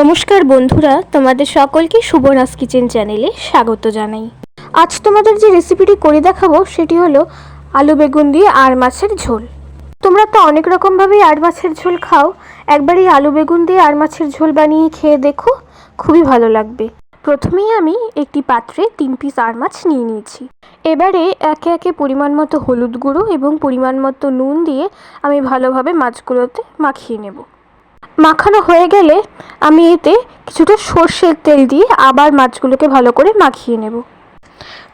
নমস্কার বন্ধুরা, তোমাদের সকলকে শুভরাজ কিচেন চ্যানেলে স্বাগত জানাই। আজ তোমাদের যে রেসিপিটি করে দেখাবো, সেটি হলো আলু বেগুন দিয়ে আর মাছের ঝোল। তোমরা তো অনেক রকমভাবেই আর মাছের ঝোল খাও। একবার এই আলু বেগুন দিয়ে আর মাছের ঝোল বানিয়ে খেয়ে দেখো, খুবই ভালো লাগবে। প্রথমেই আমি একটি পাত্রে তিন পিস আর মাছ নিয়ে নিয়েছি। এবারে একে একে পরিমাণ মতো হলুদ গুঁড়ো এবং পরিমাণ মতো নুন দিয়ে আমি ভালোভাবে মাছগুলোতে মাখিয়ে নেব। মাখানো হয়ে গেলে আমি এতে কিছুটা সর্ষের তেল দিয়ে আবার মাছগুলোকে ভালো করে মাখিয়ে নেব।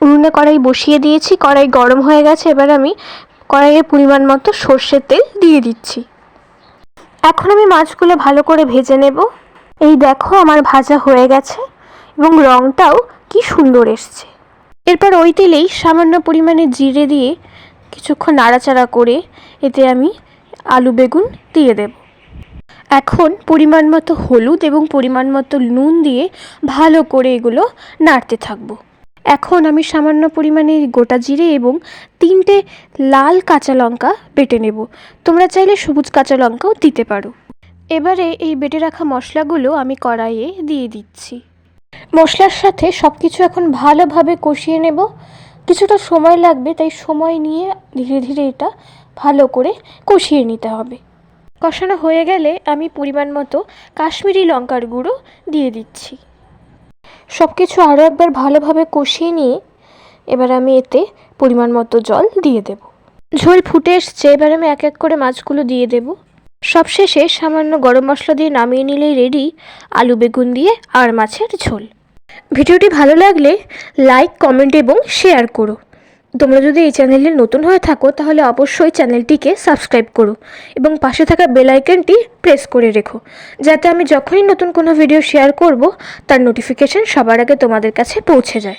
উনুনে কড়াই বসিয়ে দিয়েছি, কড়াই গরম হয়ে গেছে, এবার আমি কড়াইয়ের পরিমাণ মতো সর্ষের তেল দিয়ে দিচ্ছি। এখন আমি মাছগুলো ভালো করে ভেজে নেব। এই দেখো আমার ভাজা হয়ে গেছে এবং রঙটাও কি সুন্দর এসছে। এরপর ওই তেলেই সামান্য পরিমাণে জিরে দিয়ে কিছুক্ষণ নাড়াচাড়া করে এতে আমি আলু বেগুন দিয়ে দেব। এখন পরিমাণ মতো হলুদ এবং পরিমাণ মতো নুন দিয়ে ভালো করে এগুলো নাড়তে থাকব। এখন আমি সামান্য পরিমাণে গোটা জিরে এবং তিনটে লাল কাঁচা লঙ্কা বেটে নেব। তোমরা চাইলে সবুজ কাঁচা লঙ্কাও দিতে পারো। এবারে এই বেটে রাখা মশলাগুলো আমি কড়াইয়ে দিয়ে দিচ্ছি। মশলার সাথে সব কিছু এখন ভালোভাবে কষিয়ে নেব। কিছুটা সময় লাগবে, তাই সময় নিয়ে ধীরে ধীরে এটা ভালো করে কষিয়ে নিতে হবে। কষানো হয়ে গেলে আমি পরিমাণ মতো কাশ্মীরি লঙ্কার গুঁড়ো দিয়ে দিচ্ছি। সব কিছু আরও একবার ভালোভাবে কষিয়ে নিয়ে এবার আমি এতে পরিমাণ মতো জল দিয়ে দেব। ঝোল ফুটে এসছে, এবার আমি এক এক করে মাছগুলো দিয়ে দেব। সবশেষে সামান্য গরম মশলা দিয়ে নামিয়ে নিলেই রেডি আলু বেগুন দিয়ে আর মাছের ঝোল। ভিডিওটি ভালো লাগলে লাইক কমেন্ট এবং শেয়ার করো। তোমরা যদি এই চ্যানেলে নতুন হয়ে থাকো, তাহলে অবশ্যই চ্যানেলটিকে সাবস্ক্রাইব করো এবং পাশে থাকা বেল আইকনটি প্রেস করে রেখো, যাতে আমি যখনই নতুন কোনো ভিডিও শেয়ার করব, তার নোটিফিকেশান সবার আগে তোমাদের কাছে পৌঁছে যায়।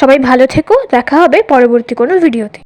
সবাই ভালো থেকো, দেখা হবে পরবর্তী কোনো ভিডিওতে।